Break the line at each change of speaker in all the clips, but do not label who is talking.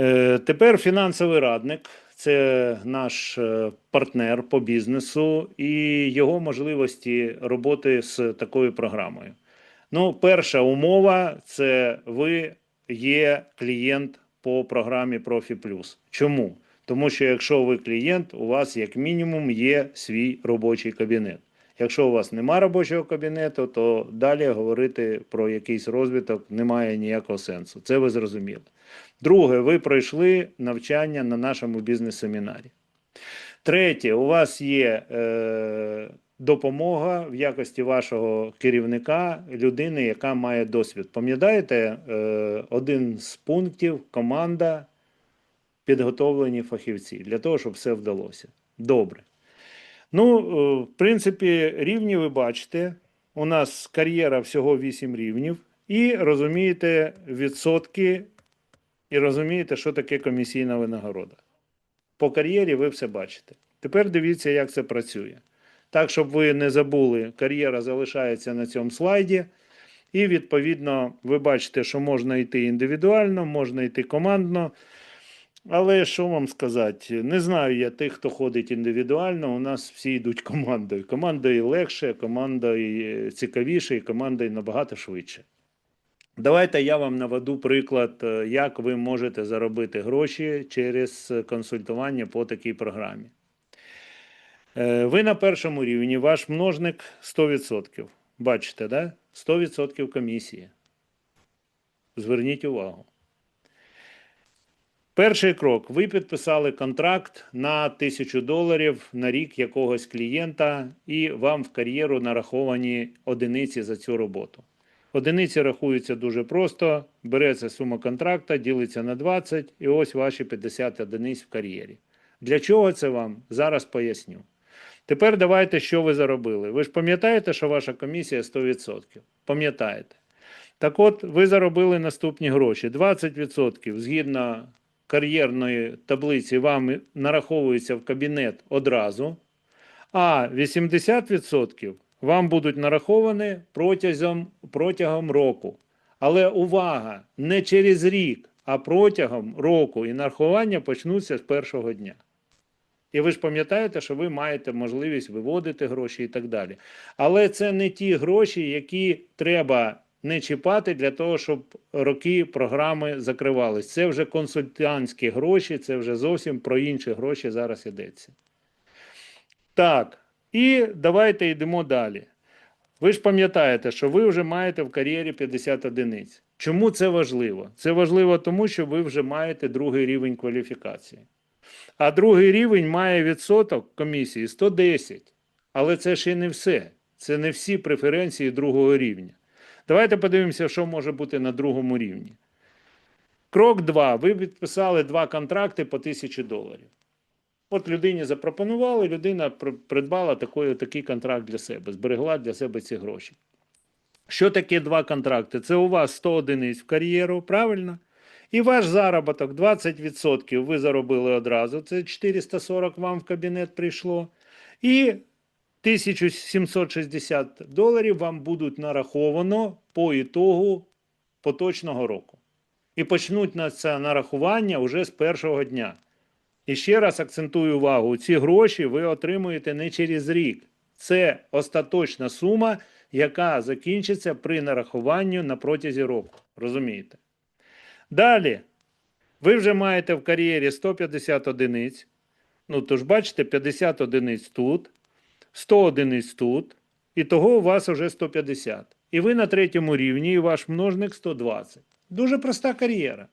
Е, Тепер фінансовий радник це наш е, партнер по бізнесу і його можливості роботи з такою програмою. Ну, перша умова це ви є клієнт по програмі Профі Плюс. Чому? Тому що якщо ви клієнт, у вас як мінімум є свій робочий кабінет. Якщо у вас нема робочого кабінету, то далі говорити про якийсь розвиток немає ніякого сенсу. Це ви зрозуміли. Друге, ви пройшли навчання на нашому бізнес-семінарі. Третє, у вас є е, допомога в якості вашого керівника, людини, яка має досвід. Пам'ятаєте, е, один з пунктів команда підготовлені фахівці для того, щоб все вдалося. Добре. Ну, е, в принципі, рівні ви бачите. У нас кар'єра всього 8 рівнів, і розумієте відсотки, і розумієте, що таке комісійна винагорода. По кар'єрі ви все бачите. Тепер дивіться, як це працює. Так, щоб ви не забули, кар'єра залишається на цьому слайді. І, відповідно, ви бачите, що можна йти індивідуально, можна йти командно. Але що вам сказати? Не знаю я тих, хто ходить індивідуально. У нас всі йдуть командою. Командою легше, командою цікавіше, і командою набагато швидше. Давайте я вам наведу приклад, е, як ви можете заробити гроші через консультування по такій програмі. Е, Ви на першому рівні, ваш множник 100%. Бачите, да? 100% комісії. Зверніть увагу. Перший крок. Ви підписали контракт на тисячу доларів на рік якогось клієнта, і вам в кар'єру нараховані одиниці за цю роботу. Одиниці рахуються дуже просто. Береться сума контракта, ділиться на 20, і ось ваші 50 одиниць в кар'єрі. Для чого це вам? Зараз поясню. Тепер давайте, що ви заробили. Ви ж пам'ятаєте, що ваша комісія 100%? Пам'ятаєте. Так от, ви заробили наступні гроші. 20% згідно кар'єрної таблиці вам нараховується в кабінет одразу, а 80% вам будуть нараховані протягом, протягом року. Але увага, не через рік, а протягом року і нарахування почнуться з першого дня. І ви ж пам'ятаєте, що ви маєте можливість виводити гроші і так далі. Але це не ті гроші, які треба не чіпати для того, щоб роки програми закривались. Це вже консультантські гроші, це вже зовсім про інші гроші зараз йдеться. Так, і давайте йдемо далі. Ви ж пам'ятаєте, що ви вже маєте в кар'єрі 50 одиниць. Чому це важливо? Це важливо тому, що ви вже маєте другий рівень кваліфікації. А другий рівень має відсоток комісії 110. Але це ще не все. Це не всі преференції другого рівня. Давайте подивимося, що може бути на другому рівні. Крок 2. Ви підписали два контракти по 1000 доларів. От людині запропонували, людина придбала такий, такий контракт для себе, зберегла для себе ці гроші. Що таке два контракти? Це у вас 100 одиниць в кар'єру, правильно? І ваш заробіток 20% ви заробили одразу. Це 440 вам в кабінет прийшло. І 1760 доларів вам будуть нараховано по ітогу поточного року. І почнуть на це нарахування вже з першого дня. І ще раз акцентую увагу: ці гроші ви отримуєте не через рік. Це остаточна сума, яка закінчиться при нарахуванні на протязі року. Розумієте? Далі, ви вже маєте в кар'єрі 150 одиниць. Ну, тож бачите, 50 одиниць тут, 100 одиниць тут, і того у вас вже 150. І ви на третьому рівні, і ваш множник 120. Дуже проста кар'єра.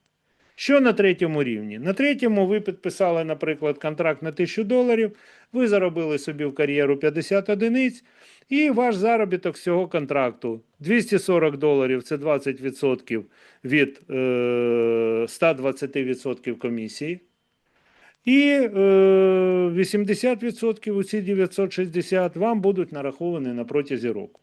Що на третьому рівні? На третьому ви підписали, наприклад, контракт на 1000 доларів, ви заробили собі в кар'єру 50 одиниць, і ваш заробіток з цього контракту 240 доларів це 20% від е, 120% комісії. І е, 80% у ці 960 вам будуть нараховані на протязі року.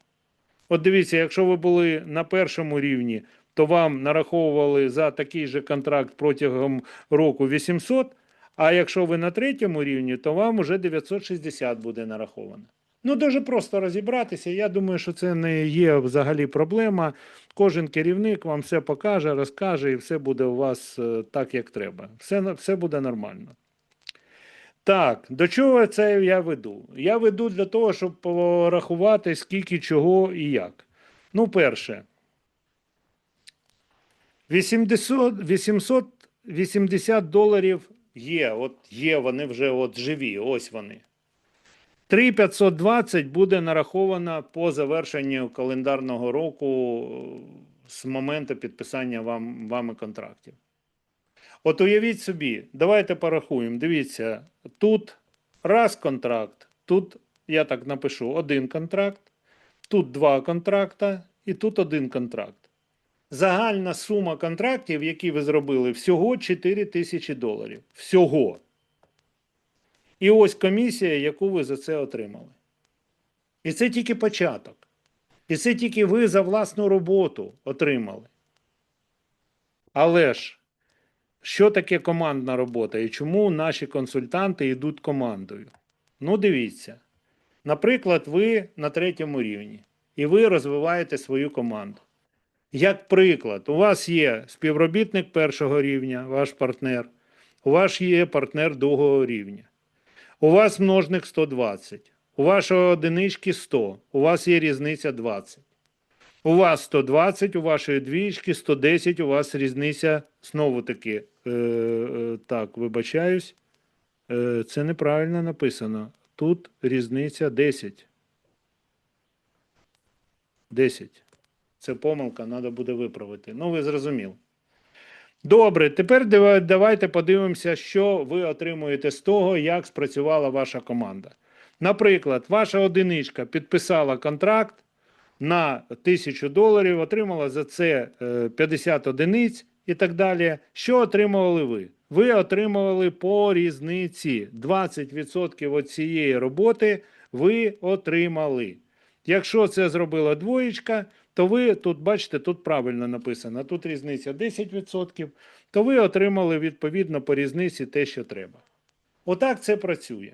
От дивіться, якщо ви були на першому рівні, то вам нараховували за такий же контракт протягом року 800, а якщо ви на третьому рівні, то вам уже 960 буде нараховано. Ну, дуже просто розібратися. Я думаю, що це не є взагалі проблема. Кожен керівник вам все покаже, розкаже, і все буде у вас е, так, як треба. Все, все буде нормально. Так, до чого це я веду? Я веду для того, щоб порахувати, скільки чого і як. Ну, перше. 800, 880 доларів є. От є, вони вже от живі, ось вони. 3520 буде нараховано по завершенню календарного року е, з моменту підписання вам, вами контрактів. От уявіть собі, давайте порахуємо. Дивіться, тут раз контракт, тут я так напишу один контракт, тут два контракта і тут один контракт. Загальна сума контрактів, які ви зробили, всього 4 тисячі доларів. Всього. І ось комісія, яку ви за це отримали. І це тільки початок. І це тільки ви за власну роботу отримали. Але ж, що таке командна робота і чому наші консультанти йдуть командою? Ну, дивіться. Наприклад, ви на третьому рівні, і ви розвиваєте свою команду. Як приклад, у вас є співробітник першого рівня, ваш партнер, у вас є партнер другого рівня. У вас множник 120, у вашої одинички 100, у вас є різниця 20. У вас 120, у вашої двічки 110, у вас різниця знову таки. Е, е, так, вибачаюсь. Е, це неправильно написано. Тут різниця 10. 10. Це помилка, треба буде виправити. Ну, ви зрозуміли. Добре, тепер давайте подивимося, що ви отримуєте з того, як спрацювала ваша команда. Наприклад, ваша одиничка підписала контракт на 1000 доларів, отримала за це е, 50 одиниць і так далі. Що отримували ви? Ви отримували по різниці 20% від цієї роботи ви отримали. Якщо це зробила двоєчка, то ви тут, бачите, тут правильно написано, тут різниця 10%, то ви отримали відповідно по різниці те, що треба. Отак це працює.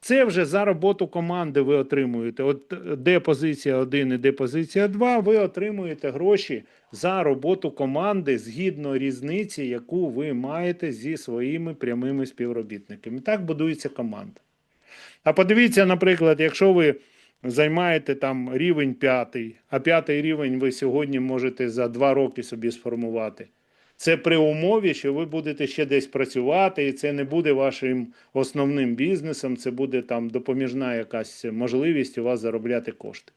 Це вже за роботу команди ви отримуєте. От е, де позиція 1 і де позиція 2, ви отримуєте гроші за роботу команди згідно різниці, яку ви маєте зі своїми прямими співробітниками. Так будується команда. А подивіться, наприклад, якщо ви займаєте там рівень п'ятий, а п'ятий рівень ви сьогодні можете за два роки собі сформувати. Це при умові, що ви будете ще десь працювати, і це не буде вашим основним бізнесом, це буде там допоміжна якась можливість у вас заробляти кошти.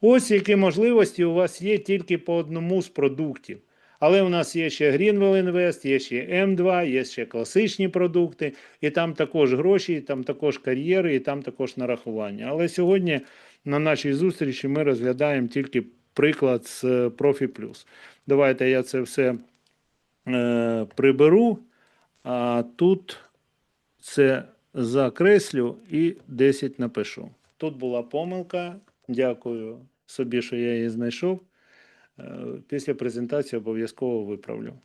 Ось які можливості у вас є тільки по одному з продуктів. Але у нас є ще Greenwell Invest, є ще М2, є ще класичні продукти, і там також гроші, і там також кар'єри, і там також нарахування. Але сьогодні на нашій зустрічі ми розглядаємо тільки приклад з е, Профі. Давайте я це все е, приберу, а тут це закреслю і 10 напишу. Тут була помилка. Дякую собі, що я її знайшов. Е, Після презентації обов'язково виправлю.